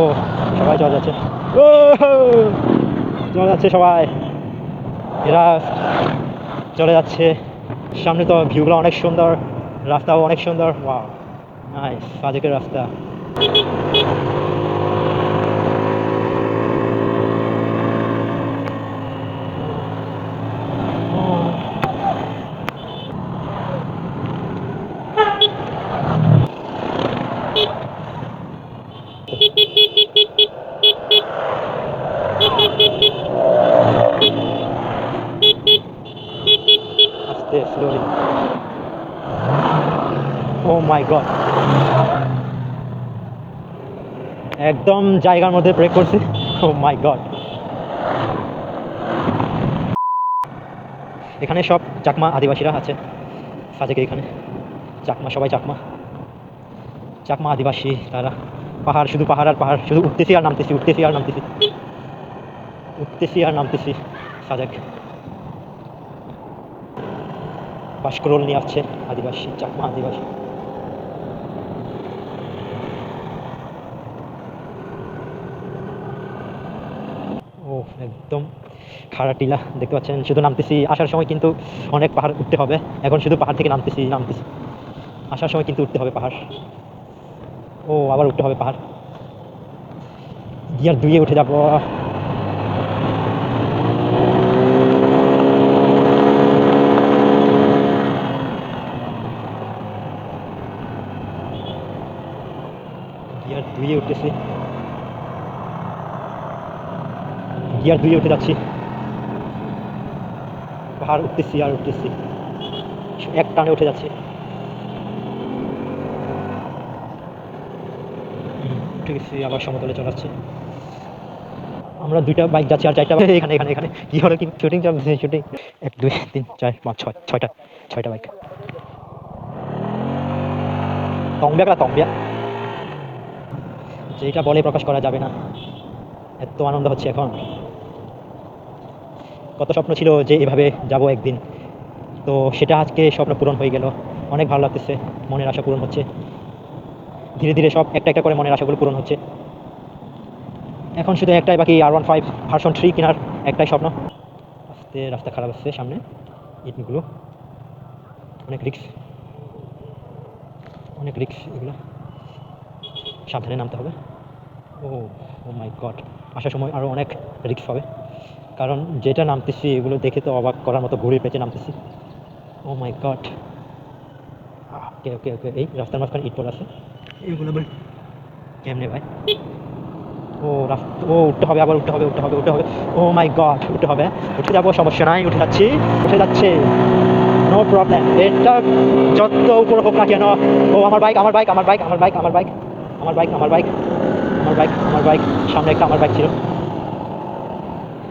ও, সবাই চলে যাচ্ছে। ও চলে যাচ্ছে সবাই। এরা চলে যাচ্ছে। সামনে তো ভিউগুলো অনেক সুন্দর, রাস্তাও অনেক সুন্দর। ওয়া নাইস সাজেকের রাস্তা আস্তে স্লোলি ও মাই গড একদম জায়গার মধ্যে ব্রেক করছে। ও মাই গড এখানে সব চাকমা আদিবাসীরা আছে। সাজেকে এখানে। চাকমা, সবাই চাকমা। চাকমা আদিবাসী তারা। পাহাড়, শুধু পাহাড় আর পাহাড়। শুধু উঠতেছি আর নামতেছি, উঠতেছি আর নামতেছি। উঠতেছি আর নামতেছি, সাজেক। বাসকরোল নিয়ে আসছে আদিবাসী, চাকমা আদিবাসী। একদম খাড়া টিলা, দেখতে পাচ্ছেন? শুধু নামতেছি। আসার সময় কিন্তু অনেক পাহাড় উঠতে হবে। এখন শুধু পাহাড় থেকে নামতেছি নামতেছি। আসার সময় কিন্তু উঠতে হবে পাহাড়। ও, আবার উঠতে হবে পাহাড়। গিয়ার দুইয়ে উঠে যাব। গিয়ার দুইয়ে উঠতেছি। গিয়ার দুইয়ে উঠে যাচ্ছি। পাহাড় উঠতেছি, আর উঠতেছি। এক টানে উঠে যাচ্ছি। উঠে গেছি, আবার সমতলে চলে আমরা দুইটা বাইক যাচ্ছি, আর চারটা এখানে এখানে এখানে। কি হলো, কি শুটিং চলছে শুটিং এক, দুই, তিন, চার, পাঁচ, ছয়, ছয়টা ছয়টা বাইক। তংবিয়া তংবিয়া। যেটা বলে প্রকাশ করা যাবে না। এত আনন্দ হচ্ছে এখন। কত স্বপ্ন ছিল যে এভাবে যাব একদিন। তো সেটা আজকে স্বপ্ন পূরণ হয়ে গেল। অনেক ভালো লাগতেছে, মনের আশা পূরণ হচ্ছে। ধীরে ধীরে সব একটা একটা করে মনের আশাগুলো পূরণ হচ্ছে। এখন শুধু একটাই বাকি আর ওয়ান ফাইভ ভার্সন থ্রি কেনার একটাই স্বপ্ন। আস্তে, রাস্তা খারাপ আসছে সামনে। ইটগুলো। অনেক রিক্স অনেক রিক্স এগুলো। সাবধানে নামতে হবে। ও ও মাই গড আসার সময় আরও অনেক রিস্ক হবে। কারণ যেটা নামতেছি এগুলো দেখে তো অবাক করার মতো ঘুরে পেঁচে নামতেছি ও মাই গড ওকে ওকে ওকে এই রাস্তার মাঝখানে ইট পড়ে আছে এগুলো আবার কেমনে ভাই ও রাস্তা ও উঠতে হবে আবার উঠতে হবে উঠতে হবে উঠতে হবে ও মাই গড উঠতে হবে উঠে যাব সমস্যা নাই উঠে যাচ্ছি উঠে যাচ্ছে নো প্রবলেম এটা যত উপর হোক না কেন ও আমার বাইক আমার বাইক আমার বাইক আমার বাইক আমার বাইক আমার বাইক আমার বাইক আমার বাইক আমার বাইক সামনে একটা আমার বাইক ছিল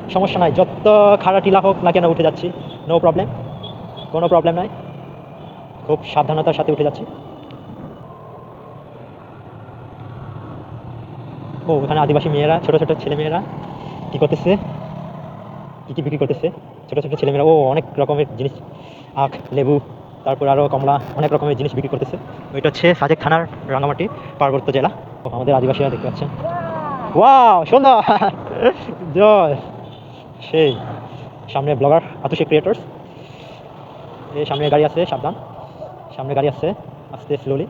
সমস্যা নাই। যত খাড়া টিলা হোক না কেন উঠে যাচ্ছি। নো প্রবলেম কোনো প্রবলেম নাই। খুব সাবধানতার সাথে উঠে যাচ্ছি। ও, ওখানে আদিবাসী মেয়েরা, ছোট ছোট ছেলে মেয়েরা কী করতেছে? কী কী বিক্রি করতেছে? ছোট ছোট ছেলেমেয়েরা, ও, অনেক রকমের জিনিস। আখ, লেবু, তারপর আরও কমলা, অনেক রকমের জিনিস বিক্রি করতেছে। ওইটা হচ্ছে সাজেক থানার রাঙামাটি, পার্বত্য জেলা। ও, আমাদের আদিবাসীরা দেখতে পাচ্ছেন। ওয়াও, সুন্দর! জয়! সেই সামনে ব্লগার আতুষে ক্রিয়েটার্স এই সামনে গাড়ি আছে, সাবধান। সামনে গাড়ি আছে, আস্তে স্লোলি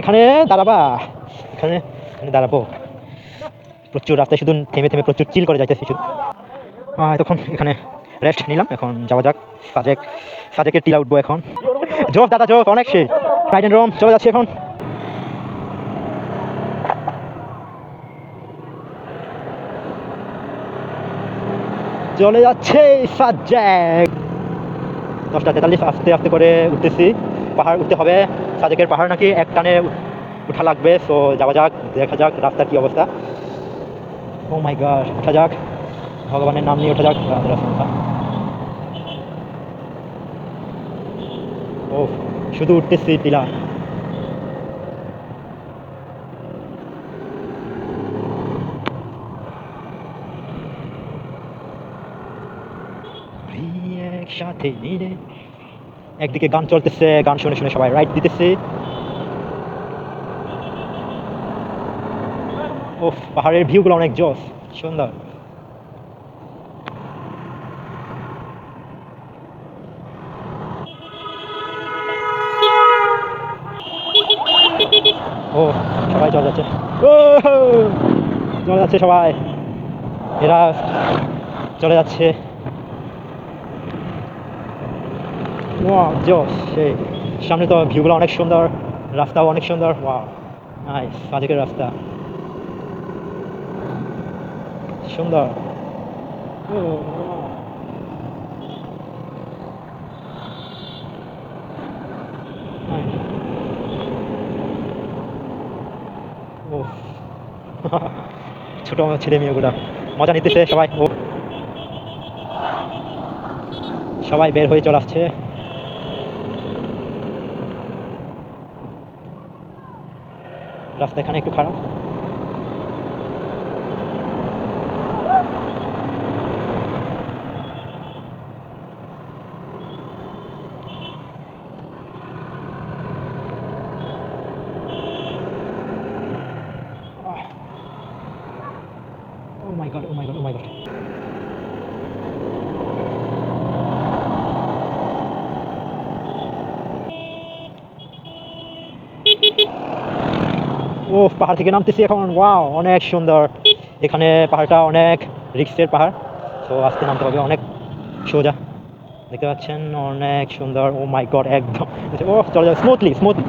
এখানে দাঁড়াবা। এখানে এখানে দাঁড়াবো। প্রচুর, রাস্তায় শুধু থেমে থেমে প্রচুর চিল করে যাইতেছি শুধু। তখন এখানে রেস্ট নিলাম, এখন যাওয়া যাক। সাজেক সাজেকের টিলা উঠবো এখন। জোক দাদা জোক অনেক সে রাইড রোম চলে যাচ্ছে এখন। চলে যাচ্ছে সাজেক দশটা তেতাল্লিশ, আস্তে আস্তে করে উঠতেছি। পাহাড় উঠতে হবে। সাজেকের পাহাড় নাকি এক টানে উঠা লাগবে। সো যাওয়া যাক, দেখা যাক রাস্তার কি অবস্থা। ও মাই গড উঠা যাক। ভগবানের নাম নিয়ে ওঠা যাক রাধে রাধে। ও শুধু উঠতেছি টিলা একসাথে মিলে। একদিকে গান চলতেছে, গান শুনে শুনে সবাই রাইড দিতেছে। ও পাহাড়ের ভিউগুলো অনেক জোস সুন্দর। ও, সবাই চলে যাচ্ছে। ও চলে যাচ্ছে সবাই। এরা চলে যাচ্ছে। সেই। সামনে তো ভিউগুলো অনেক সুন্দর, রাস্তাও অনেক সুন্দর। নাইস রাস্তা। সুন্দর। ও ছোটো ছেলে মেয়েগুলা। মজা নিতেছে সবাই। ও। সবাই বের হয়ে চলে আসছে। রাস্তা এখানে একটু খারাপ। ও পাহাড় থেকে নামতেছি এখন। ওয়াও অনেক সুন্দর। এখানে পাহাড়টা অনেক রিক্সের পাহাড়। তো আস্তে নামতে হবে অনেক সোজা। দেখতে পাচ্ছেন, অনেক সুন্দর। ও মাই গড একদম। ও চলে যাবে স্মুথলি স্মুথলি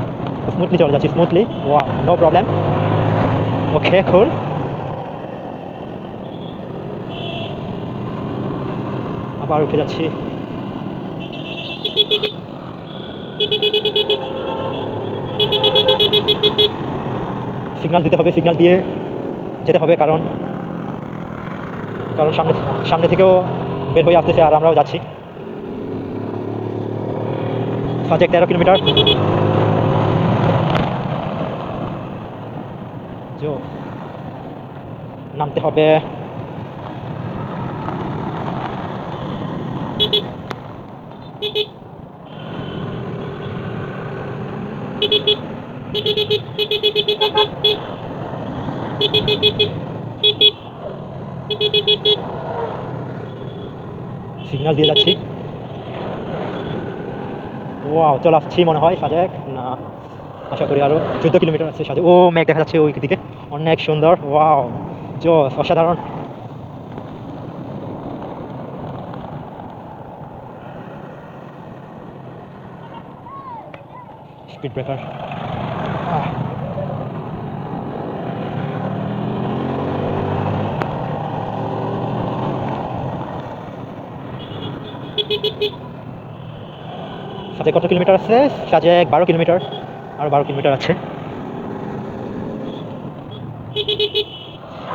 স্মুথলি চলে যাচ্ছি স্মুথলি ওয়া নো প্রবলেম ওকে খুল আবার উঠে যাচ্ছি। সিগন্যাল দিতে হবে, সিগনাল দিয়ে যেতে হবে, কারণ কারণ সামনে সামনে থেকেও বের হয়ে আসতেছে আর আমরাও যাচ্ছি। সাজেক তেরো কিলোমিটার। নামতে হবে। সিগন্যাল দিয়ে যাচ্ছি। ওয়াও চলে আসছি মনে হয় সাজেক। না, আশা করি আরও চোদ্দ কিলোমিটার আছে সাজেক। ও, মেঘ দেখা যাচ্ছে ওই দিকে। অনেক সুন্দর। ওয়াও জোস অসাধারণ। স্পিড ব্রেকার সাথে কত কিলোমিটার আছে? সাজে বারো কিলোমিটার। আরও বারো কিলোমিটার আছে।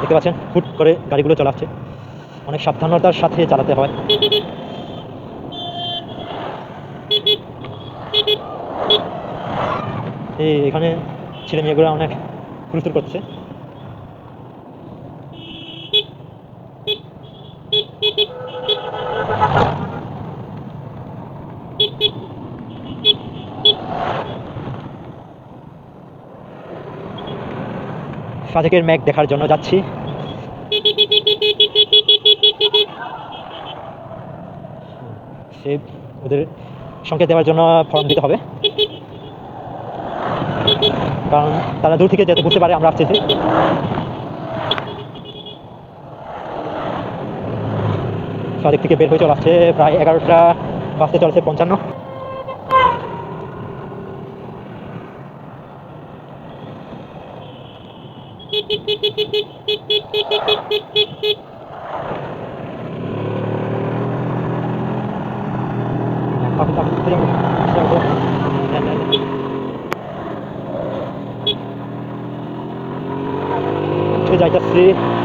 দেখতে পাচ্ছেন, হুট করে গাড়িগুলো চালাচ্ছে। অনেক সাবধানতার সাথে চালাতে হয়। এই এখানে ছেলে মেয়েগুলো অনেক হুলস্থুল করছে। সাজেকের ম্যাগ দেখার জন্য যাচ্ছি। সে ওদের সংকেত দেওয়ার জন্য ফর্ম দিতে হবে। কারণ তারা দূর থেকে যেতে বুঝতে পারে, আমরা আসতেছি। সাজেক থেকে বের হয়ে চলে আসছে, প্রায় এগারোটা বাজতে চলছে পঞ্চান্ন। 来来来，来来来，来来来。推下一次。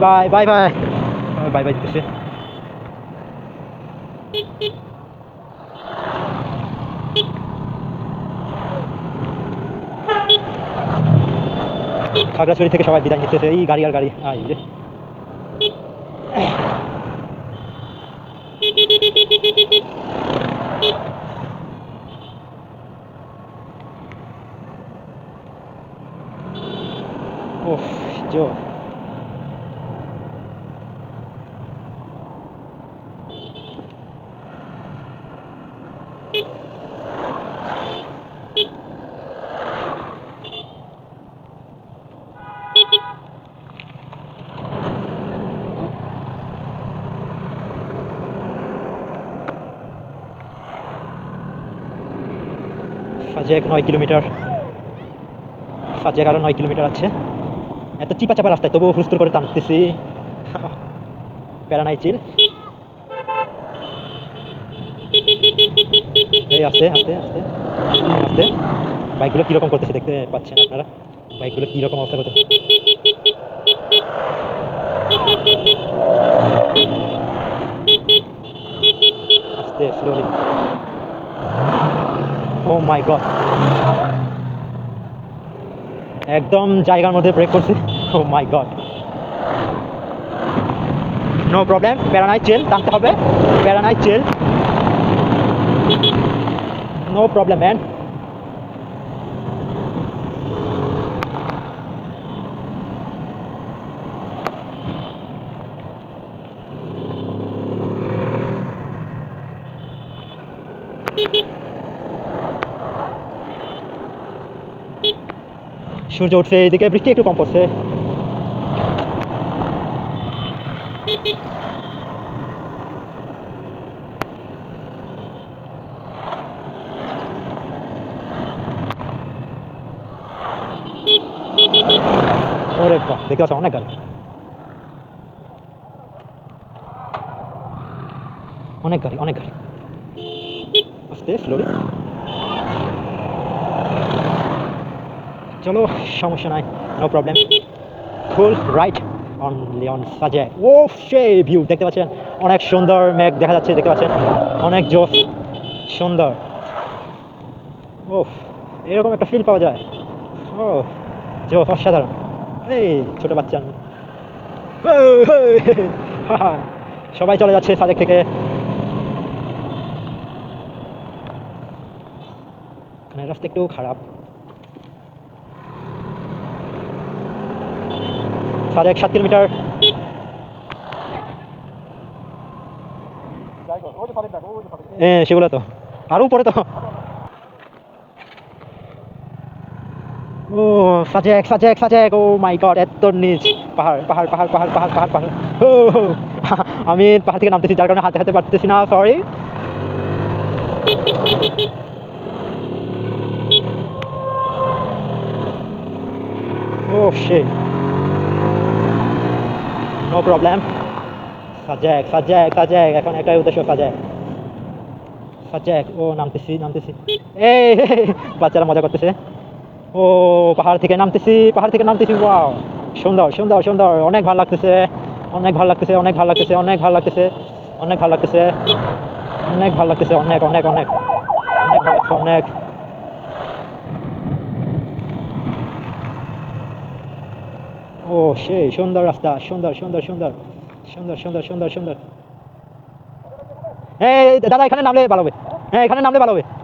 bye bye bye bye bye দিতেছে খাগড়াছড়ি থেকে সবাই বিদায় নিতেছে এই গাড়ি আর গাড়ি আই রে সাজেক নয় কিলোমিটার সাজেক আরও নয় কিলোমিটার আছে। এত চিপা চাপা রাস্তায় তবুও হুস্তুর করে টানতেছি। প্যারা নাই চিল। এই আস্তে আস্তে আস্তে। আস্তে। বাইকগুলো কীরকম করতেছে দেখতে পাচ্ছেন আপনারা? বাইকগুলো কীরকম অবস্থা করতেছে আস্তে স্লোলি ও মাই গড একদম জায়গার মধ্যে ব্রেক করছে। Oh my god no problem প্যারানাই চেল টানতে হবে। প্যারানাই চেল নো প্রবলেম ম্যান সূর্য উঠছে এইদিকে বৃষ্টি একটু কম পড়ছে। অনেক গাড়ি অনেক গাড়ি অনেক গাড়ি। আস্তে চলো, সমস্যা নাই no problem full right on Leone সাজে। ও সে ভিউ দেখতে পাচ্ছেন? অনেক সুন্দর মেঘ দেখা যাচ্ছে, দেখতে পাচ্ছেন? অনেক জোস সুন্দর। ও এরকম একটা ফিল পাওয়া যায়। ও জোস অসাধারণ। এই, ছোটো বাচ্চা। সবাই চলে যাচ্ছে সাজেক থেকে। রাস্তা একটু খারাপ। সাড়ে এক সাত কিলোমিটার হ্যাঁ সেগুলো তো। আরও উপরে তো। ও, Sajek Sajek Sajek. Oh my God, এত নিচ। পাহাড় পাহাড় পাহাড় পাহাড় পাহাড় পাহাড় পাহাড়। ও আমি পাহাড় থেকে নামতেছি, যার কারণে হাতে হাতে পারতেছি না সরি ও, shit no problem Sajek Sajek Sajek এখন একটাই উদ্দেশ্য সাজেক সাজেক ও নামতেছি নামতেছি। এই বাচ্চারা মজা করতেছে। ও পাহাড় থেকে নামতেছি পাহাড় থেকে নামতেছি ওয়াও। সুন্দর সুন্দর সুন্দর অনেক ভালো লাগতেছে। অনেক ভালো লাগতেছে অনেক ভালো লাগতেছে অনেক ভালো লাগতেছে অনেক ভালো লাগতেছে অনেক ভালো লাগতেছে অনেক অনেক অনেক অনেক ভালো লাগছে, অনেক। ও সেই সুন্দর রাস্তা সুন্দর সুন্দর সুন্দর সুন্দর সুন্দর সুন্দর সুন্দর এই দাদা, এখানে নামলে ভালো হ্যাঁ এখানে নামলে ভালো হবে।